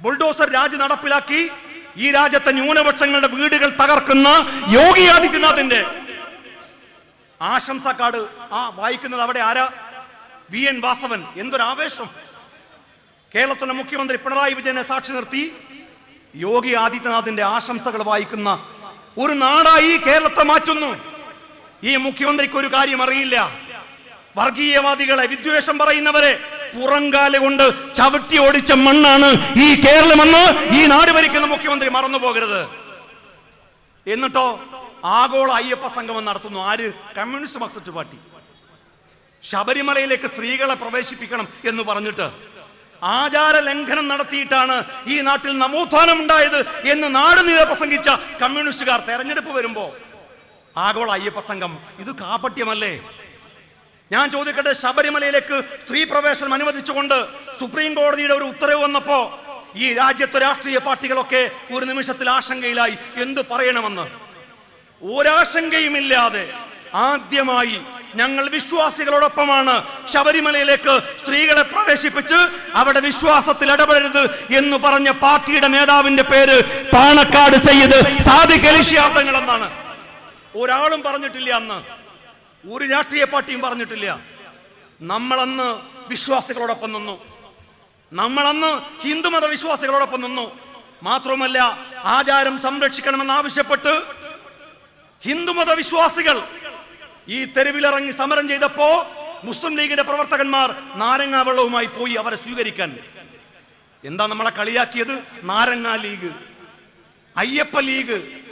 ബുൾഡോസർ രാജ് നടപ്പിലാക്കി. ഈ രാജ്യത്തെ ന്യൂനപക്ഷങ്ങളുടെ വീടുകൾ തകർക്കുന്ന യോഗി ആദിത്യനാഥിന്റെ. ആശംസ കാർഡ്. ആ വായിക്കുന്നത് അവിടെ ആരാ? V N Vasavan. എന്തൊരു ആവേശം കേരളത്തിലെ മുഖ്യമന്ത്രി പിണറായി വിജയനെ സാക്ഷി നിർത്തി. യോഗി ആദിത്യനാഥിന്റെ ആശംസകൾ വായിക്കുന്ന ഒരു നാടായി കേരളത്തെ മാറ്റുന്നു. ഈ മുഖ്യമന്ത്രിക്ക് ഒരു കാര്യം അറിയില്ല വർഗീയവാദികളെ വിദ്വേഷം പറയുന്നവരെ പുറങ്കാല കൊണ്ട് ചവിട്ടി ഓടിച്ച മണ്ണാണ് ഈ കേരളമെന്ന് ഈ നാട് ഭരിക്കുന്ന മുഖ്യമന്ത്രി മറന്നു പോകരുത് എന്നിട്ടോ ആഗോള അയ്യപ്പ സംഗമം നടത്തുന്നു. ആര്? കമ്മ്യൂണിസ്റ്റ് മാർക്സിസ്റ്റ് പാർട്ടി. ശബരിമലയിലേക്ക് സ്ത്രീകളെ പ്രവേശിപ്പിക്കണം എന്ന് പറഞ്ഞിട്ട് ആചാര ലംഘനം നടത്തിയിട്ടാണ് ഈ നാട്ടിൽ നവോത്ഥാനം ഉണ്ടായത് എന്ന് നാട് നീളെ പ്രസംഗിച്ച കമ്മ്യൂണിസ്റ്റുകാർ തെരഞ്ഞെടുപ്പ് വരുമ്പോ ആഗോള അയ്യപ്പ സംഘം. ഇത് കാപട്യമല്ലേ? ഞാൻ ചോദിക്കട്ടെ ശബരിമലയിലേക്ക് സ്ത്രീ പ്രവേശനം അനുവദിച്ചുകൊണ്ട് സുപ്രീം കോടതിയുടെ ഒരു ഉത്തരവ് വന്നപ്പോ ഈ രാജ്യത്തെ രാഷ്ട്രീയ പാർട്ടികളൊക്കെ ഒരു നിമിഷത്തിൽ ആശങ്കയിലായി. എന്ത് പറയണമെന്ന്? ഒരാശങ്കയുമില്ലാതെ ആദ്യമായി ഞങ്ങൾ വിശ്വാസികളോടൊപ്പമാണ് ശബരിമലയിലേക്ക് സ്ത്രീകളെ പ്രവേശിപ്പിച്ച് അവിടെ വിശ്വാസത്തിൽ ഇടപെടരുത് എന്ന് പറഞ്ഞ പാർട്ടിയുടെ നേതാവിന്റെ പേര് പാണക്കാട് സയ്യിദ് സാദിഖ് അലി ശിഹാബ് എന്നാണ് ഒരാളും പറഞ്ഞിട്ടില്ല അന്ന്. ഒരു രാഷ്ട്രീയ പാർട്ടിയും പറഞ്ഞിട്ടില്ല. നമ്മളന്ന് വിശ്വാസികളോടൊപ്പം നിന്നു. നമ്മളന്ന് ഹിന്ദുമത വിശ്വാസികളോടൊപ്പം നിന്നു. മാത്രവുമല്ല ആചാരം സംരക്ഷിക്കണമെന്ന് ആവശ്യപ്പെട്ട് ഹിന്ദുമത വിശ്വാസികൾ ഈ തെരുവിലിറങ്ങി സമരം ചെയ്തപ്പോ മുസ്ലിം ലീഗിന്റെ പ്രവർത്തകന്മാർ നാരങ്ങാ വെള്ളവുമായി പോയി അവരെ സ്വീകരിക്കാൻ. എന്താ നമ്മളെ കളിയാക്കിയത്? നാരങ്ങാ league. Ayyappa league.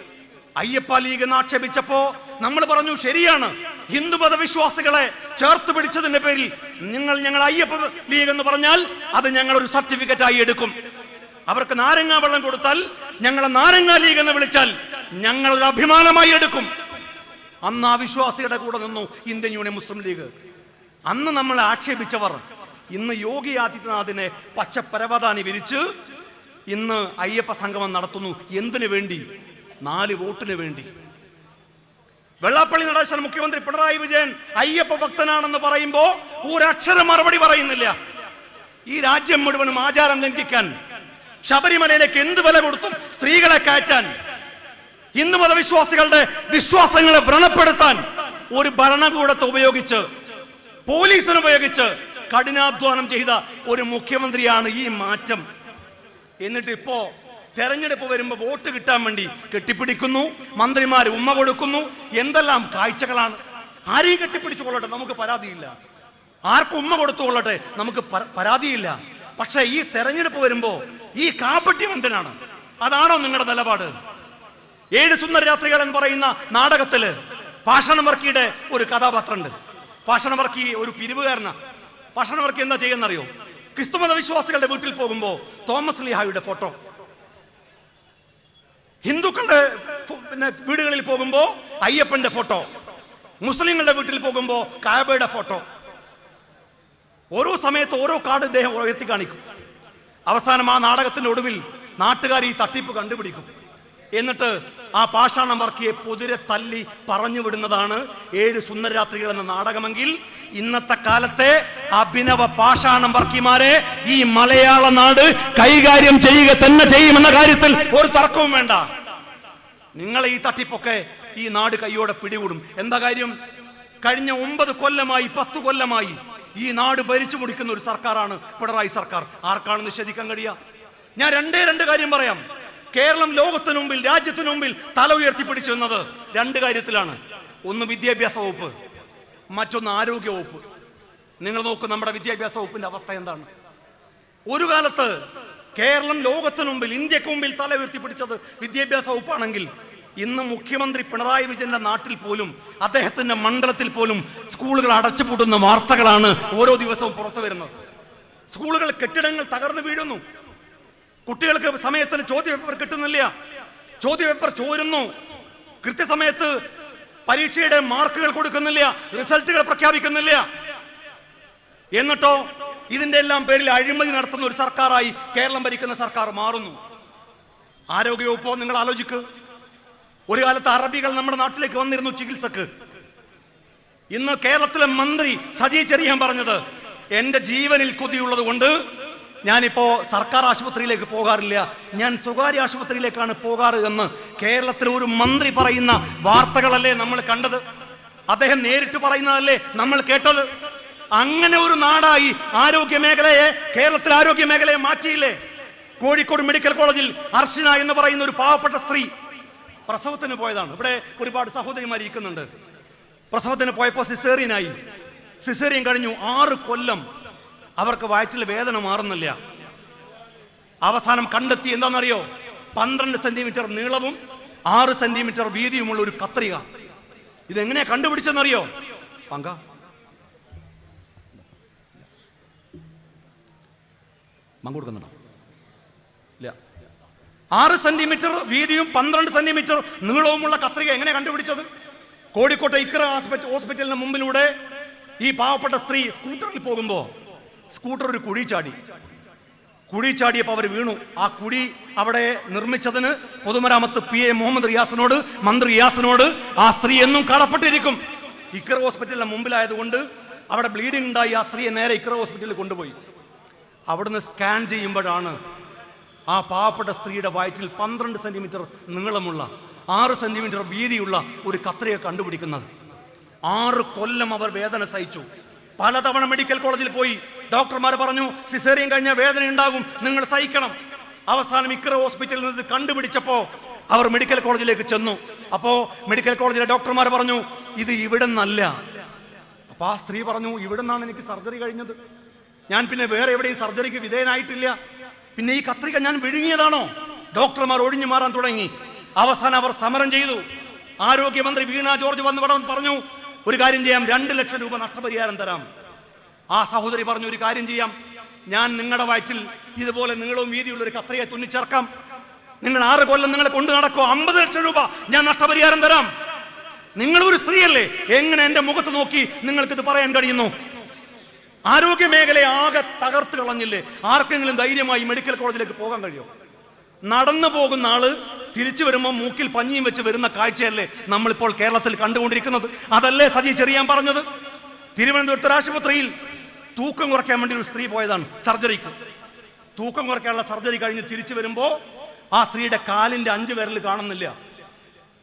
Ayyappa league എന്ന് ആക്ഷേപിച്ചപ്പോ നമ്മൾ പറഞ്ഞു ശരിയാണ്. ഹിന്ദു വിശ്വാസികളെ ചേർത്ത് പിടിച്ചതിന്റെ പേരിൽ നിങ്ങൾ ഞങ്ങൾ അയ്യപ്പ ലീഗ് എന്ന് പറഞ്ഞാൽ അത് ഞങ്ങൾ ഒരു സർട്ടിഫിക്കറ്റ് ആയി എടുക്കും. അവർക്ക് നാരങ്ങ വെള്ളം കൊടുത്താൽ ഞങ്ങളെ നാരങ്ങ ലീഗ് എന്ന് വിളിച്ചാൽ ഞങ്ങൾ ഒരു അഭിമാനമായി എടുക്കും. അന്ന് ആ വിശ്വാസികളുടെ കൂടെ നിന്നു ഇന്ത്യൻ യൂണിയൻ മുസ്ലിം ലീഗ്. അന്ന് നമ്മൾ ആക്ഷേപിച്ചവർ ഇന്ന് യോഗി ആദിത്യനാഥിനെ പച്ച പരവതാനി വിരിച്ച് ഇന്ന് അയ്യപ്പ സംഗമം നടത്തുന്നു. എന്തിനു വേണ്ടി? നാല് വോട്ടിന് വേണ്ടി. വെള്ളാപ്പള്ളി നടേശൻ മുഖ്യമന്ത്രി പിണറായി വിജയൻ അയ്യപ്പ ഭക്തനാണെന്ന് പറയുമ്പോ ഒരക്ഷരം മറുപടി പറയുന്നില്ല. ഈ രാജ്യം മുഴുവനും ആചാരം ലംഘിക്കാൻ ശബരിമലയിലേക്ക് എന്ത് വില കൊടുത്തും സ്ത്രീകളെ കയറ്റാൻ ഹിന്ദു മതവിശ്വാസികളുടെ വിശ്വാസങ്ങളെ വ്രണപ്പെടുത്താൻ ഒരു ഭരണകൂടത്തെ ഉപയോഗിച്ച് പോലീസിനെ ഉപയോഗിച്ച് കഠിനാധ്വാനം ചെയ്ത ഒരു മുഖ്യമന്ത്രിയാണ് ഈ മാറ്റം. എന്നിട്ട് ഇപ്പോ തെരഞ്ഞെടുപ്പ് വരുമ്പോൾ വോട്ട് കിട്ടാൻ വേണ്ടി കെട്ടിപ്പിടിക്കുന്നു മന്ത്രിമാർ ഉമ്മ കൊടുക്കുന്നു. എന്തെല്ലാം കാഴ്ചകളാണ്? ആരെയും കെട്ടിപ്പിടിച്ചു കൊള്ളട്ടെ നമുക്ക് പരാതിയില്ല. ആർക്കും ഉമ്മ കൊടുത്തു കൊള്ളട്ടെ നമുക്ക് പരാതിയില്ല. പക്ഷേ ഈ തെരഞ്ഞെടുപ്പ് വരുമ്പോൾ ഈ കാപട്യം എന്തിനാണ് അതാണോ നിങ്ങളുടെ നിലപാട്? ഏഴ് സുന്ദര രാത്രികൾ എന്ന് പറയുന്ന നാടകത്തിൽ പാഷണവർക്കിയുടെ ഒരു കഥാപാത്രമുണ്ട്. പാഷണവർക്കി ഒരു പിരിവുകാരനാ. പാഷണവർക്കി എന്താ ചെയ്യുന്നറിയോ? ക്രിസ്തുമത വിശ്വാസികളുടെ വീട്ടിൽ പോകുമ്പോൾ തോമസ് ലിഹായുടെ ഫോട്ടോ. ഹിന്ദുക്കളുടെ പിന്നെ വീടുകളിൽ പോകുമ്പോ അയ്യപ്പന്റെ ഫോട്ടോ മുസ്ലിങ്ങളുടെ വീട്ടിൽ പോകുമ്പോ കാബയുടെ ഫോട്ടോ. ഓരോ സമയത്ത് ഓരോ കാർഡ് ഇദ്ദേഹം ഉയർത്തി കാണിക്കും. അവസാനം ആ നാടകത്തിന്റെ ഒടുവിൽ നാട്ടുകാർ ഈ തട്ടിപ്പ് കണ്ടുപിടിക്കും. എന്നിട്ട് ആ പാഷാണ വർക്കിയെ പൊതിരെ തല്ലി പറഞ്ഞു വിടുന്നതാണ് ഏഴ് സുന്ദരരാത്രികൾ എന്ന നാടകമെങ്കിൽ ഇന്നത്തെ കാലത്തെ അഭിനവ പാഷാണം വർക്കിമാരെ ഈ മലയാള നാട് കൈകാര്യം ചെയ്യുക തന്നെ ചെയ്യുമെന്ന കാര്യത്തിൽ ഒരു തർക്കവും വേണ്ട. നിങ്ങൾ ഈ തട്ടിപ്പൊക്കെ ഈ നാട് കൈയോടെ പിടികൂടും. എന്താ കാര്യം? കഴിഞ്ഞ ഒമ്പത് കൊല്ലമായി പത്ത് കൊല്ലമായി ഈ നാട് ഭരിച്ചു മുടിക്കുന്ന ഒരു സർക്കാരാണ് പിണറായി സർക്കാർ. ആർക്കാണ് നിഷേധിക്കാൻ കഴിയുക ഞാൻ രണ്ടേ രണ്ട് കാര്യം പറയാം. കേരളം ലോകത്തിന് മുമ്പിൽ രാജ്യത്തിനു മുമ്പിൽ തല ഉയർത്തിപ്പിടിച്ചു എന്നത് രണ്ട് കാര്യത്തിലാണ്. ഒന്ന് വിദ്യാഭ്യാസ വകുപ്പ് മറ്റൊന്ന് ആരോഗ്യ വകുപ്പ്. നിങ്ങൾ നോക്കൂ നമ്മുടെ വിദ്യാഭ്യാസ വകുപ്പിന്റെ അവസ്ഥ എന്താണ്? ഒരു കാലത്ത് കേരളം ലോകത്തിനു മുമ്പിൽ ഇന്ത്യയ്ക്ക് മുമ്പിൽ തല ഉയർത്തിപ്പിടിച്ചത് വിദ്യാഭ്യാസ വകുപ്പാണെങ്കിൽ ഇന്ന് മുഖ്യമന്ത്രി പിണറായി വിജയന്റെ നാട്ടിൽ പോലും അദ്ദേഹത്തിന്റെ മണ്ഡലത്തിൽ പോലും സ്കൂളുകൾ അടച്ചുപൂട്ടുന്ന വാർത്തകളാണ് ഓരോ ദിവസവും പുറത്തു വരുന്നത്. സ്കൂളുകൾ കെട്ടിടങ്ങൾ തകർന്നു വീഴുന്നു. കുട്ടികൾക്ക് സമയത്തിന് ചോദ്യപേപ്പർ കിട്ടുന്നില്ല. ചോദ്യപേപ്പർ ചോരുന്നു. കൃത്യസമയത്ത് പരീക്ഷയുടെ മാർക്കുകൾ കൊടുക്കുന്നില്ല. റിസൾട്ടുകൾ പ്രഖ്യാപിക്കുന്നില്ല. എന്നിട്ടോ ഇതിന്റെ എല്ലാം പേരിൽ അഴിമതി നടത്തുന്ന ഒരു സർക്കാരായി കേരളം ഭരിക്കുന്ന സർക്കാർ മാറുന്നു. ആരോഗ്യവകുപ്പോ നിങ്ങൾ ആലോചിക്ക്. ഒരു കാലത്ത് അറബികൾ നമ്മുടെ നാട്ടിലേക്ക് വന്നിരുന്നു ചികിത്സക്ക്. ഇന്ന് കേരളത്തിലെ മന്ത്രി സജി ചെറിയാൻ പറഞ്ഞത് എന്റെ ജീവനിൽ കൊതിയുള്ളത് കൊണ്ട് ഞാനിപ്പോ സർക്കാർ ആശുപത്രിയിലേക്ക് പോകാറില്ല. ഞാൻ സ്വകാര്യ ആശുപത്രിയിലേക്കാണ് പോകാറ് എന്ന് കേരളത്തിലെ ഒരു മന്ത്രി പറയുന്ന വാർത്തകളല്ലേ നമ്മൾ കണ്ടത്? അദ്ദേഹം നേരിട്ട് പറയുന്നതല്ലേ നമ്മൾ കേട്ടത്? അങ്ങനെ ഒരു നാടായി ആരോഗ്യ മേഖലയെ കേരളത്തിലെ ആരോഗ്യ മേഖലയെ മാറ്റിയില്ലേ? കോഴിക്കോട് മെഡിക്കൽ കോളേജിൽ അർച്ചന എന്ന് പറയുന്ന ഒരു പാവപ്പെട്ട സ്ത്രീ പ്രസവത്തിന് പോയതാണ്. ഇവിടെ ഒരുപാട് സഹോദരിമാർ ഇരിക്കുന്നുണ്ട്. പ്രസവത്തിന് പോയപ്പോൾ സിസേറിയനായി സിസേറിയൻ കഴിഞ്ഞു. ആറ് കൊല്ലം അവർക്ക് വയറ്റിൽ വേദന മാറുന്നില്ല. അവസാനം കണ്ടെത്തി എന്താണെന്നറിയോ? പന്ത്രണ്ട് സെന്റിമീറ്റർ നീളവും ആറ് സെന്റിമീറ്റർ വീതിയുമുള്ള ഒരു കത്രിക. ഇതെങ്ങനെയാ കണ്ടുപിടിച്ചെന്നറിയോ പങ്ക. ഇല്ല. ആറ് സെന്റിമീറ്റർ വീതിയും പന്ത്രണ്ട് സെന്റിമീറ്റർ നീളവുമുള്ള കത്രിക എങ്ങനെ കണ്ടുപിടിച്ചത്? കോഴിക്കോട്ടെ ഇക്ര ഹോസ്പിറ്റലിന് മുമ്പിലൂടെ ഈ പാവപ്പെട്ട സ്ത്രീ സ്കൂട്ടറിൽ പോകുമ്പോൾ സ്കൂട്ടർ ഒരു കുഴി ചാടി. കുഴി ചാടിയപ്പോൾ അവർ വീണു. ആ കുഴി അവിടെ നിർമ്മിച്ചതിന് പൊതുമരാമത്ത് പി എ മുഹമ്മദ് റിയാസിനോട് മന്ത്രി റിയാസിനോട് ആ സ്ത്രീ എന്നും കടപ്പെട്ടിരിക്കും ഇക്കർ ഹോസ്പിറ്റലിന് മുമ്പിലായതുകൊണ്ട് അവിടെ ബ്ലീഡിംഗ് ഉണ്ടായി ആ സ്ത്രീയെ നേരെ ഇക്കറ ഹോസ്പിറ്റലിൽ കൊണ്ടുപോയി. അവിടുന്ന് സ്കാൻ ചെയ്യുമ്പോഴാണ് ആ പാവപ്പെട്ട സ്ത്രീയുടെ വയറ്റിൽ പന്ത്രണ്ട് സെന്റിമീറ്റർ നീളമുള്ള ആറ് സെന്റിമീറ്റർ വീതിയുള്ള ഒരു കത്രയെ കണ്ടുപിടിക്കുന്നത്. ആറ് കൊല്ലം അവർ വേദന സഹിച്ചു. പലതവണ മെഡിക്കൽ കോളേജിൽ പോയി. ഡോക്ടർമാർ പറഞ്ഞു സിസേറിയൻ കഴിഞ്ഞ വേദന ഉണ്ടാകും നിങ്ങൾ സഹിക്കണം. അവസാനം ഇക്ര ഹോസ്പിറ്റലിൽ നിന്ന് കണ്ടുപിടിച്ചപ്പോൾ കണ്ടുപിടിച്ചപ്പോ അവർ മെഡിക്കൽ കോളേജിലേക്ക് ചെന്നു. അപ്പോ മെഡിക്കൽ കോളേജിലെ ഡോക്ടർമാർ പറഞ്ഞു ഇത് ഇവിടെ നിന്നല്ല അപ്പൊ ആ സ്ത്രീ പറഞ്ഞു ഇവിടെ നിന്നാണ് എനിക്ക് സർജറി കഴിഞ്ഞത്. ഞാൻ പിന്നെ വേറെ എവിടെയും സർജറിക്ക് വിധേയനായിട്ടില്ല. പിന്നെ ഈ കത്രിക ഞാൻ വിഴുങ്ങിയതാണോ? ഡോക്ടർമാർ ഒഴിഞ്ഞു മാറാൻ തുടങ്ങി. അവസാനം അവർ സമരം ചെയ്തു. ആരോഗ്യമന്ത്രി വീണ ജോർജ് വന്ന് പറഞ്ഞു ഒരു കാര്യം ചെയ്യാം രണ്ട് ലക്ഷം രൂപ നഷ്ടപരിഹാരം തരാം. ആ സഹോദരി പറഞ്ഞു ഒരു കാര്യം ചെയ്യാം. ഞാൻ നിങ്ങളുടെ വയറ്റിൽ ഇതുപോലെ നീളവും വീതിയുള്ള ഒരു കത്രയെ തുന്നിച്ചേർക്കാം. നിങ്ങൾ ആറ് കൊല്ലം നിങ്ങളെ കൊണ്ടു നടക്കോ അമ്പത് ലക്ഷം രൂപ ഞാൻ നഷ്ടപരിഹാരം തരാം. നിങ്ങൾ ഒരു സ്ത്രീയല്ലേ? എങ്ങനെ എന്റെ മുഖത്ത് നോക്കി നിങ്ങൾക്ക് ഇത് പറയാൻ കഴിയുന്നു? ആരോഗ്യ മേഖലയെ ആകെ തകർത്ത് കളഞ്ഞില്ലേ? ആർക്കെങ്കിലും ധൈര്യമായി മെഡിക്കൽ കോളേജിലേക്ക് പോകാൻ കഴിയുമോ നടന്നു പോകുന്ന ആൾ തിരിച്ചു വരുമ്പോൾ മൂക്കിൽ പഞ്ഞിയും വെച്ച് വരുന്ന കാഴ്ചയല്ലേ നമ്മളിപ്പോൾ കേരളത്തിൽ കണ്ടുകൊണ്ടിരിക്കുന്നത്? അതല്ലേ സജി ചെറിയാൻ പറഞ്ഞത്? തിരുവനന്തപുരത്ത് ആശുപത്രിയിൽ തൂക്കം കുറയ്ക്കാൻ വേണ്ടി ഒരു സ്ത്രീ പോയതാണ് സർജറിക്ക്. തൂക്കം കുറയ്ക്കാനുള്ള സർജറി കഴിഞ്ഞ് തിരിച്ചു വരുമ്പോൾ ആ സ്ത്രീയുടെ കാലിന്റെ അഞ്ച് വിരൽ കാണുന്നില്ല.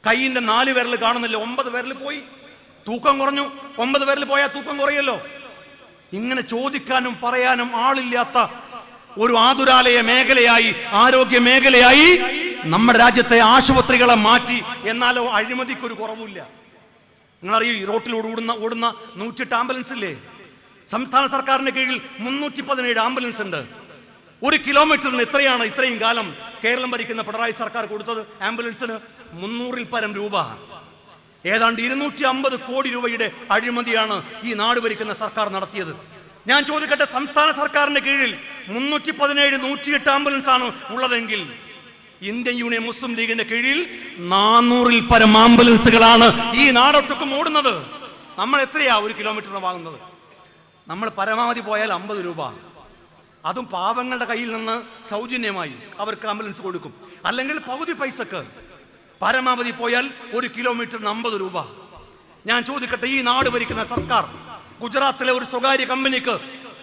കൈയിന്റെ നാല് വിരൽ കാണുന്നില്ല. ഒമ്പത് വിരൽ പോയി. തൂക്കം കുറഞ്ഞു. ഒമ്പത് വിരൽ പോയാൽ തൂക്കം കുറയല്ലോ ഇങ്ങനെ ചോദിക്കാനും പറയാനും ആളില്ലാത്ത ഒരു ആതുരാലയ മേഖലയായി ആരോഗ്യ മേഖലയായി നമ്മുടെ രാജ്യത്തെ ആശുപത്രികളെ മാറ്റി. എന്നാലോ അഴിമതിക്ക് ഒരു കുറവില്ല നിങ്ങളറിയോ ഈ റോട്ടിലൂടെ ഓടുന്ന ഓടുന്ന നൂറ്റെട്ട് ആംബുലൻസ് ഇല്ലേ? സംസ്ഥാന സർക്കാരിന്റെ കീഴിൽ മുന്നൂറ്റി പതിനേഴ് ആംബുലൻസ് ഉണ്ട്. ഒരു കിലോമീറ്ററിന് എത്രയാണ് ഇത്രയും കാലം കേരളം ഭരിക്കുന്ന പിണറായി സർക്കാർ കൊടുത്തത്? ആംബുലൻസിന് മുന്നൂറിൽ പരം രൂപ. ഏതാണ്ട് ഇരുന്നൂറ്റി അമ്പത് കോടി രൂപയുടെ അഴിമതിയാണ് ഈ നാട് ഭരിക്കുന്ന സർക്കാർ നടത്തിയത്. ഞാൻ ചോദിക്കട്ടെ സംസ്ഥാന സർക്കാരിന്റെ കീഴിൽ മുന്നൂറ്റി പതിനേഴ് നൂറ്റിയെട്ട് ആംബുലൻസ് ആണ് ഉള്ളതെങ്കിൽ ഇന്ത്യൻ യൂണിയൻ മുസ്ലിം ലീഗിന്റെ കീഴിൽ നാനൂറിൽ പരം ആംബുലൻസുകളാണ് ഈ നാടൊട്ടുക്കും ഓടുന്നത്. നമ്മൾ എത്രയാ ഒരു കിലോമീറ്ററിന് വാങ്ങുന്നത്? നമ്മൾ പരമാവധി പോയാൽ അമ്പത് രൂപ. അതും പാവങ്ങളുടെ കയ്യിൽ നിന്ന് സൗജന്യമായി അവർക്ക് ആംബുലൻസ് കൊടുക്കും. അല്ലെങ്കിൽ പകുതി പൈസക്ക് പരമാവധി പോയാൽ ഒരു കിലോമീറ്ററിന് അമ്പത് രൂപ. ഞാൻ ചോദിക്കട്ടെ ഈ നാട് ഭരിക്കുന്ന സർക്കാർ ഗുജറാത്തിലെ ഒരു സ്വകാര്യ കമ്പനിക്ക്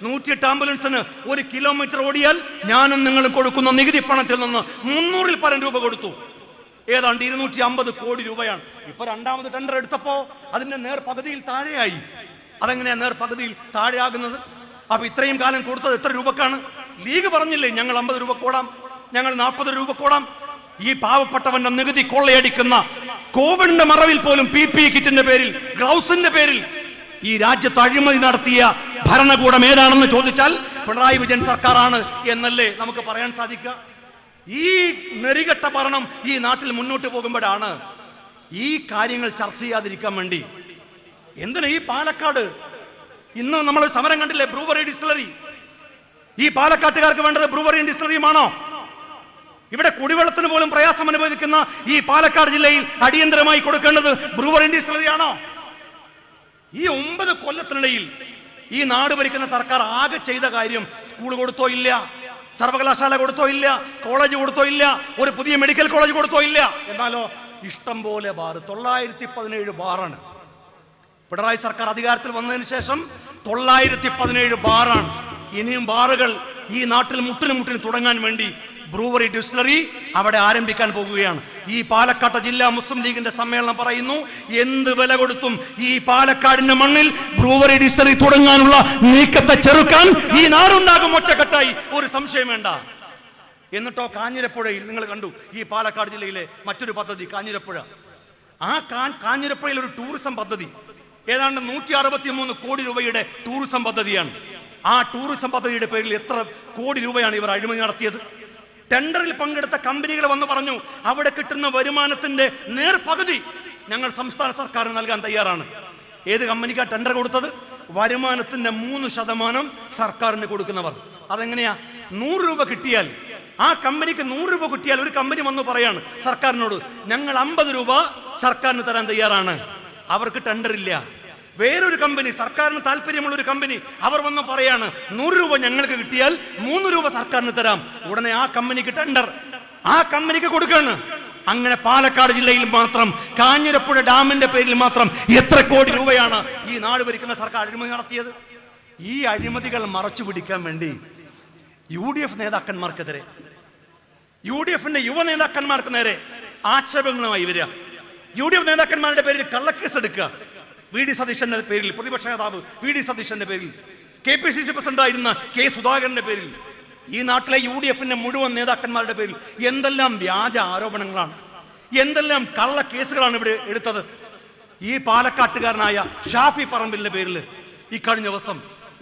നൂറ്റിയെട്ട് ആംബുലൻസിന് ഒരു കിലോമീറ്റർ ഓടിയാൽ ഞാനും നിങ്ങളും കൊടുക്കുന്ന നികുതി പണത്തിൽ നിന്ന് മുന്നൂറിൽ പരം രൂപ കൊടുത്തു. ഏതാണ്ട് ഇരുന്നൂറ്റി അമ്പത് കോടി രൂപയാണ്. ഇപ്പൊ രണ്ടാമത് ടെൻഡർ എടുത്തപ്പോ അതിന്റെ നേർ പകുതിയിൽ താഴെയായി. അതെങ്ങനെയാ നേർ പകുതിയിൽ താഴെയാകുന്നത്? അപ്പൊ ഇത്രയും കാലം കൊടുത്തത് എത്ര രൂപക്കാണ്? ലീഗ് പറഞ്ഞില്ലേ ഞങ്ങൾ അമ്പത് രൂപ കോടാം ഞങ്ങൾ നാൽപ്പത് രൂപ കോടാം. ഈ പാവപ്പെട്ടവന്റെ നികുതി കൊള്ളയടിക്കുന്ന കോവിഡിന്റെ മറവിൽ പോലും പി പി കിറ്റിന്റെ പേരിൽ ഗ്ലൗസിന്റെ പേരിൽ ഈ രാജ്യത്ത് അഴിമതി നടത്തിയ ഭരണകൂടം ഏതാണെന്ന് ചോദിച്ചാൽ പിണറായി വിജയൻ സർക്കാരാണ് എന്നല്ലേ നമുക്ക് പറയാൻ സാധിക്കുക? ഈ നെറികെട്ട ഭരണം ഈ നാട്ടിൽ മുന്നോട്ട് പോകുമ്പോഴാണ് ഈ കാര്യങ്ങൾ ചർച്ച ചെയ്യാതിരിക്കാൻ വേണ്ടി എന്തിനാ ഈ പാലക്കാട്? ഇന്ന് നമ്മൾ സമരം കണ്ടില്ലേ? Brewery distillery. ഈ പാലക്കാട്ടുകാർക്ക് വേണ്ടത് ബ്രൂവറിയും ഡിസ്റ്റിലറിയുമാണോ? ഇവിടെ കുടിവെള്ളത്തിന് പോലും പ്രയാസം അനുഭവിക്കുന്ന ഈ പാലക്കാട് ജില്ലയിൽ അടിയന്തരമായി കൊടുക്കേണ്ടത് ബ്രൂവറി ഇൻഡസ്ട്രി ഈ ഒമ്പത് കൊല്ലത്തിനിടയിൽ ഈ നാട് ഭരിക്കുന്ന സർക്കാർ ആകെ ചെയ്ത കാര്യം സ്കൂൾ കൊടുത്തോ ഇല്ല സർവകലാശാല കൊടുത്തോ ഇല്ല കോളേജ് കൊടുത്തോ ഇല്ല ഒരു പുതിയ മെഡിക്കൽ കോളേജ് കൊടുത്തോ ഇല്ല. എന്നാലോ ഇഷ്ടം പോലെ ബാർ തൊള്ളായിരത്തി പതിനേഴ് ബാറാണ്. പിണറായി സർക്കാർ അധികാരത്തിൽ വന്നതിന് ശേഷം തൊള്ളായിരത്തി പതിനേഴ് ബാറാണ്. ഇനിയും ബാറുകൾ ഈ നാട്ടിൽ മുട്ടിന് മുട്ടിന് തുടങ്ങാൻ വേണ്ടി ബ്രൂവറി ഡിസ്ലറി അവിടെ ആരംഭിക്കാൻ പോകുകയാണ്. ഈ പാലക്കാട് ജില്ലാ മുസ്ലിം ലീഗിന്റെ സമ്മേളനം പറയുന്നു എന്ത് വില കൊടുത്തും ഈ പാലക്കാടിന്റെ മണ്ണിൽ ബ്രൂവറി ഡിസ്ലറി തുടങ്ങാനുള്ള നീക്കത്തെ ചെറുക്കാൻ ഈ നാടുണ്ടാകും ഒറ്റക്കെട്ടായി. ഒരു സംശയം വേണ്ട. എന്നിട്ടോ കാഞ്ഞിരപ്പുഴയിൽ നിങ്ങൾ കണ്ടു ഈ പാലക്കാട് ജില്ലയിലെ മറ്റൊരു പദ്ധതി കാഞ്ഞിരപ്പുഴ. ആ കാഞ്ഞിരപ്പുഴയിൽ ഒരു ടൂറിസം പദ്ധതി. ഏതാണ്ട് നൂറ്റി അറുപത്തി മൂന്ന് കോടി രൂപയുടെ ടൂറിസം പദ്ധതിയാണ്. ആ ടൂറിസം പദ്ധതിയുടെ പേരിൽ എത്ര കോടി രൂപയാണ് ഇവർ അഴിമതി നടത്തിയത്? ടെൻഡറിൽ പങ്കെടുത്ത കമ്പനികൾ വന്ന് പറഞ്ഞു അവിടെ കിട്ടുന്ന വരുമാനത്തിന്റെ നേർ പകുതി ഞങ്ങൾ സംസ്ഥാന സർക്കാരിന് നൽകാൻ തയ്യാറാണ്. ഏത് കമ്പനിക്കാ ടെൻഡർ കൊടുത്തത്? വരുമാനത്തിന്റെ മൂന്ന് ശതമാനം സർക്കാരിന് കൊടുക്കുന്നവർ. അതെങ്ങനെയാ? നൂറ് രൂപ കിട്ടിയാൽ ആ കമ്പനിക്ക് നൂറ് രൂപ കിട്ടിയാൽ ഒരു കമ്പനി വന്ന് പറയാണ് സർക്കാരിനോട് ഞങ്ങൾ അമ്പത് രൂപ സർക്കാരിന് തരാൻ തയ്യാറാണ്. അവർക്ക് ടെൻഡർ ഇല്ല. വേറൊരു കമ്പനി സർക്കാരിന് താല്പര്യമുള്ള ഒരു കമ്പനി അവർ വന്ന് പറയാണ് നൂറ് രൂപ ഞങ്ങൾക്ക് കിട്ടിയാൽ മൂന്ന് രൂപ സർക്കാരിന് തരാം. ഉടനെ ആ കമ്പനിക്ക് ടെൻഡർ ആ കമ്പനിക്ക് കൊടുക്കാണ്. അങ്ങനെ പാലക്കാട് ജില്ലയിൽ മാത്രം കാഞ്ഞിരപ്പുഴ ഡാമിന്റെ പേരിൽ മാത്രം എത്ര കോടി രൂപയാണ് ഈ നാട് ഭരിക്കുന്ന സർക്കാർ അഴിമതി നടത്തിയത്? ഈ അഴിമതികൾ മറച്ചു പിടിക്കാൻ വേണ്ടി യു ഡി എഫ് നേതാക്കന്മാർക്കെതിരെ യു ഡി എഫിന്റെ യുവ നേതാക്കന്മാർക്ക് നേരെ ആക്ഷേപങ്ങളുമായി വരിക. യു ഡി എഫ് നേതാക്കന്മാരുടെ പേരിൽ കള്ളക്കേസ് എടുക്കുക. വി ഡി സതീശന്റെ പേരിൽ പ്രതിപക്ഷ നേതാവ് വി ഡി സതീശന്റെ പേരിൽ K P C C president ആയിരുന്ന കെ സുധാകരന്റെ പേരിൽ ഈ നാട്ടിലെ യു ഡി എഫിന്റെ മുഴുവൻ നേതാക്കന്മാരുടെ പേരിൽ എന്തെല്ലാം വ്യാജ ആരോപണങ്ങളാണ് എന്തെല്ലാം കള്ള കേസുകളാണ് ഇവിടെ എടുത്തത്. ഈ പാലക്കാട്ടുകാരനായ ഷാഫി പറമ്പിലിന്റെ പേരിൽ ഈ കഴിഞ്ഞ ദിവസം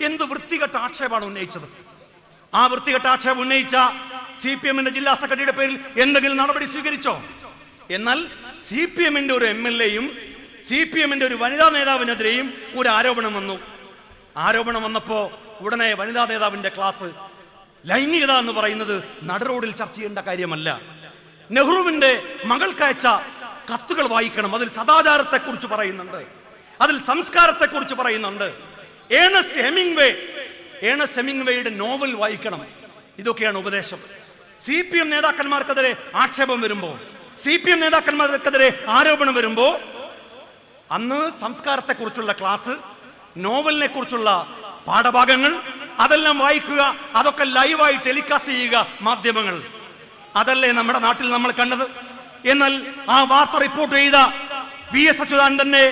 എന്ത് വൃത്തികെട്ട ആക്ഷേപമാണ് ഉന്നയിച്ചത്? ആ വൃത്തികെട്ട ആക്ഷേപം ഉന്നയിച്ച സി പി എമ്മിന്റെ ജില്ലാ സെക്രട്ടറിയുടെ പേരിൽ എന്തെങ്കിലും നടപടി സ്വീകരിച്ചോ? എന്നാൽ സി പി എമ്മിന്റെ ഒരു എം എൽ എയും സി പി എമ്മിന്റെ ഒരു വനിതാ നേതാവിനെതിരെയും ഒരു ആരോപണം വന്നു. ആരോപണം വന്നപ്പോ ഉടനെ വനിതാ നേതാവിന്റെ ക്ലാസ് ലൈംഗികത എന്ന് പറയുന്നത് നടുറോഡിൽ ചർച്ച ചെയ്യേണ്ട കാര്യമല്ല. നെഹ്റുവിന്റെ മകൾക്കയച്ച കത്തുകൾ വായിക്കണം. അതിൽ സദാചാരത്തെ കുറിച്ച് പറയുന്നുണ്ട്. അതിൽ സംസ്കാരത്തെ കുറിച്ച് പറയുന്നുണ്ട്. ഏണസ്റ്റ് ഹെമിംഗ്വേ ഏണസ്റ്റ് ഹെമിംഗ്വേയുടെ നോവൽ വായിക്കണം. ഇതൊക്കെയാണ് ഉപദേശം. സി പി എം നേതാക്കന്മാർക്കെതിരെ ആക്ഷേപം വരുമ്പോ സി പി എം നേതാക്കന്മാർക്കെതിരെ ആരോപണം വരുമ്പോൾ അന്ന് സംസ്കാരത്തെ കുറിച്ചുള്ള ക്ലാസ് നോവലിനെ കുറിച്ചുള്ള പാഠഭാഗങ്ങൾ അതെല്ലാം വായിക്കുക അതൊക്കെ ലൈവായി ടെലികാസ്റ്റ് ചെയ്യുക മാധ്യമങ്ങൾ. അതല്ലേ നമ്മുടെ നാട്ടിൽ നമ്മൾ കണ്ടത്? എന്നാൽ ആ വാർത്ത റിപ്പോർട്ട് ചെയ്ത വി എസ് അച്യുതാനന്ദന്റെ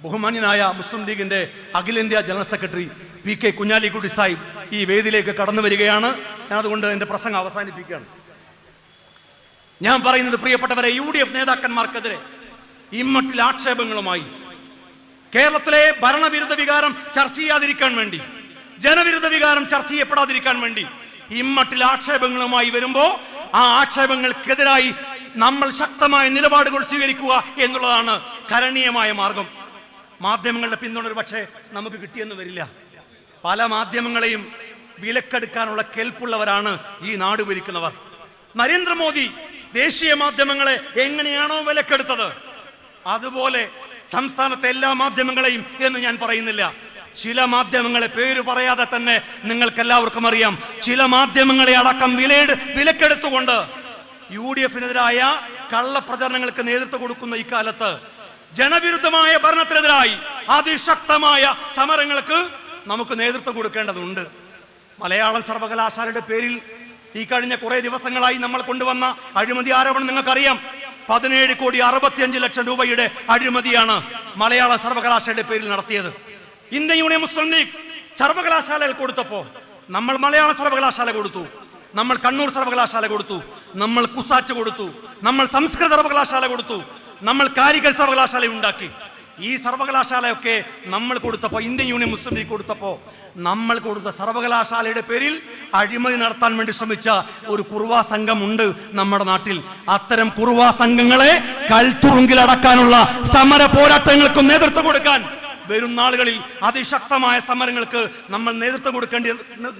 ബഹുമാന്യനായ മുസ്ലിം ലീഗിന്റെ അഖിലേന്ത്യാ general secretary P K Kunhalikutty Sahib ഈ വേദിയിലേക്ക് കടന്നു വരികയാണ്. ഞാൻ അതുകൊണ്ട് എന്റെ പ്രസംഗം അവസാനിപ്പിക്കുകയാണ്. ഞാൻ പറയുന്നത് പ്രിയപ്പെട്ടവരെ യു ഡി എഫ് നേതാക്കന്മാർക്കെതിരെ ഇമ്മട്ടിൽ ആക്ഷേപങ്ങളുമായി കേരളത്തിലെ ഭരണവിരുദ്ധ വികാരം ചർച്ച ചെയ്യാതിരിക്കാൻ വേണ്ടി ജനവിരുദ്ധ വികാരം ചർച്ച ചെയ്യപ്പെടാതിരിക്കാൻ വേണ്ടി ഇമ്മട്ടിൽ ആക്ഷേപങ്ങളുമായി വരുമ്പോൾ ആ ആക്ഷേപങ്ങൾക്കെതിരായി നമ്മൾ ശക്തമായ നിലപാടുകൾ സ്വീകരിക്കുക എന്നുള്ളതാണ് കരണീയമായ മാർഗം. മാധ്യമങ്ങളുടെ പിന്തുണ ഒരു പക്ഷേ നമുക്ക് കിട്ടിയെന്ന് വരില്ല. പല മാധ്യമങ്ങളെയും വിലക്കെടുക്കാനുള്ള കേൾപ്പുള്ളവരാണ് ഈ നാട് ഭരിക്കുന്നവർ. നരേന്ദ്രമോദി ദേശീയ മാധ്യമങ്ങളെ എങ്ങനെയാണോ വിലക്കെടുത്തത്? അതുപോലെ സംസ്ഥാനത്തെ എല്ലാ മാധ്യമങ്ങളെയും എന്ന് ഞാൻ പറയുന്നില്ല. ചില മാധ്യമങ്ങളെ പേര് പറയാതെ തന്നെ നിങ്ങൾക്ക് എല്ലാവർക്കും അറിയാം. ചില മാധ്യമങ്ങളെ അടക്കം വിലയെടു വിലക്കെടുത്തുകൊണ്ട് യു ഡി എഫിനെതിരായ കള്ളപ്രചരണങ്ങൾക്ക് നേതൃത്വം കൊടുക്കുന്ന ഇക്കാലത്ത് ജനവിരുദ്ധമായ ഭരണത്തിനെതിരായി അതിശക്തമായ സമരങ്ങൾക്ക് നമുക്ക് നേതൃത്വം കൊടുക്കേണ്ടതുണ്ട്. മലയാളം സർവകലാശാലയുടെ പേരിൽ ഈ കഴിഞ്ഞ കുറെ ദിവസങ്ങളായി നമ്മൾ കൊണ്ടുവന്ന അഴിമതി ആരോപണം നിങ്ങൾക്കറിയാം. പതിനേഴ് കോടി അറുപത്തിയഞ്ച് ലക്ഷം രൂപയുടെ അഴിമതിയാണ് മലയാള സർവകലാശാലയുടെ പേരിൽ നടത്തിയത്. ഇന്ത്യൻ യൂണിയൻ മുസ്ലിം ലീഗ് സർവകലാശാലയിൽ കൊടുത്തപ്പോൾ നമ്മൾ മലയാള സർവകലാശാല കൊടുത്തു. നമ്മൾ കണ്ണൂർ സർവകലാശാല കൊടുത്തു. നമ്മൾ കുസാറ്റ് കൊടുത്തു. നമ്മൾ സംസ്കൃത സർവകലാശാല കൊടുത്തു. നമ്മൾ കാരിക്കൽ സർവകലാശാല ഉണ്ടാക്കി. ഈ സർവകലാശാലയൊക്കെ നമ്മൾ കൊടുത്തപ്പോൾ ഇന്ത്യൻ യൂണിയൻ മുസ്ലിം ലീഗ് കൊടുത്തപ്പോൾ നമ്മൾ കൊടുത്ത സർവകലാശാലയുടെ പേരിൽ അഴിമതി നടത്താൻ വേണ്ടി ശ്രമിച്ച ഒരു കുറുവാ സംഘമുണ്ട് നമ്മുടെ നാട്ടിൽ. അത്തരം കുറുവാ സംഘങ്ങളെ കൽത്തുറുങ്കിലടക്കാനുള്ള സമര പോരാട്ടങ്ങൾക്കും നേതൃത്വം കൊടുക്കാൻ വരും നാളുകളിൽ അതിശക്തമായ സമരങ്ങൾക്ക് നമ്മൾ നേതൃത്വം കൊടുക്കേണ്ടി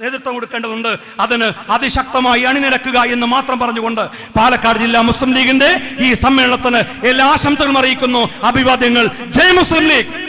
നേതൃത്വം കൊടുക്കേണ്ടതുണ്ട്. അതിന് അതിശക്തമായി അണിനിരക്കുക എന്ന് മാത്രം പറഞ്ഞുകൊണ്ട് പാലക്കാട് ജില്ലാ മുസ്ലിം ലീഗിന്റെ ഈ സമ്മേളനത്തിന് എല്ലാ ആശംസകളും അറിയിക്കുന്നു. അഭിവാദ്യങ്ങൾ. ജയ് മുസ്ലിം ലീഗ്.